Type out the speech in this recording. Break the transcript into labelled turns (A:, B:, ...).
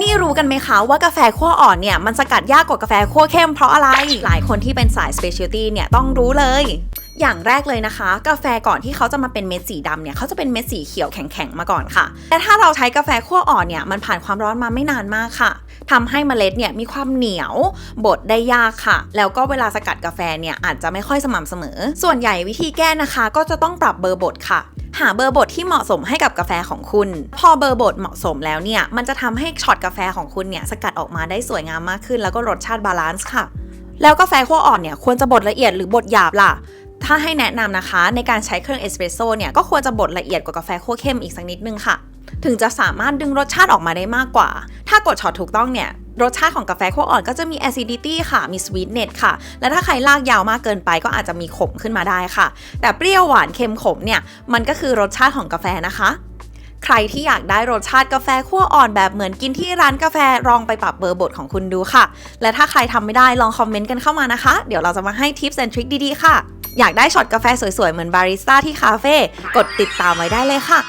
A: นี่รู้กันไหมคะว่ากาแฟคั่วอ่อนเนี่ย มันสกัดยากกว่ากาแฟคั่วเข้มเพราะอะไร หลายคนที่เป็นสาย specialty เนี่ย ต้องรู้เลย อย่างแรกเลยนะคะ กาแฟก่อนที่เขาจะมาเป็นเม็ดสีดำเนี่ยเขาจะเป็นเม็ดสีเขียวแข็งๆมาก่อนค่ะ แต่ถ้าเราใช้กาแฟคั่วอ่อนเนี่ยมันผ่านความร้อนมาไม่นานมากค่ะทำให้เมล็ดเนี่ยมีความเหนียวบดได้ยากค่ะ แล้วก็เวลาสกัดกาแฟเนี่ยอาจจะไม่ค่อยสม่ำเสมอ ส่วนใหญ่วิธีแก้นะคะ ก็จะต้องปรับเบอร์บดค่ะ หาเบอร์บดที่เหมาะสมให้กับกาแฟของคุณ พอเบอร์บดเหมาะสมแล้วเนี่ย มันจะทำให้ช็อตกาแฟของคุณเนี่ยสกัดออกมาได้สวยงามมากขึ้น แล้วก็รสชาติบาลานซ์ค่ะ แล้วกาแฟขั้วอ่อนเนี่ยควรจะบดละเอียดหรือบดหยาบล่ะถ้าให้แนะนำนะคะ ในการใช้เครื่องเอสเปรสโซ่เนี่ยก็ควรจะบดละเอียดกว่ากาแฟขั้วเข้มอีกสักนิดนึงค่ะ ถึงจะสามารถดึงรสชาติออกมาได้มากกว่า ถ้ากดช็อตถูกต้องเนี่ยรสชาติของกาแฟคั่วอ่อนก็จะมี acidity ค่ะ มี sweetness ค่ะ และถ้าใครลากยาวมากเกินไปก็อาจจะมีขมขึ้นมาได้ค่ะ แต่เปรี้ยวหวานเค็มขมเนี่ย มันก็คือรสชาติของกาแฟนะคะ ใครที่อยากได้รสชาติกาแฟคั่วอ่อนแบบเหมือนกินที่ร้านกาแฟลองไปปรับเบอร์บดของคุณดูค่ะ และถ้าใครทำไม่ได้ลองคอมเมนต์กันเข้ามานะคะ เดี๋ยวเราจะมาให้ทิปส์และทริคดีๆค่ะ อยากได้ช็อตกาแฟสวยๆเหมือนบาริสต้าที่คาเฟ่ กดติดตามไว้ได้เลยค่ะ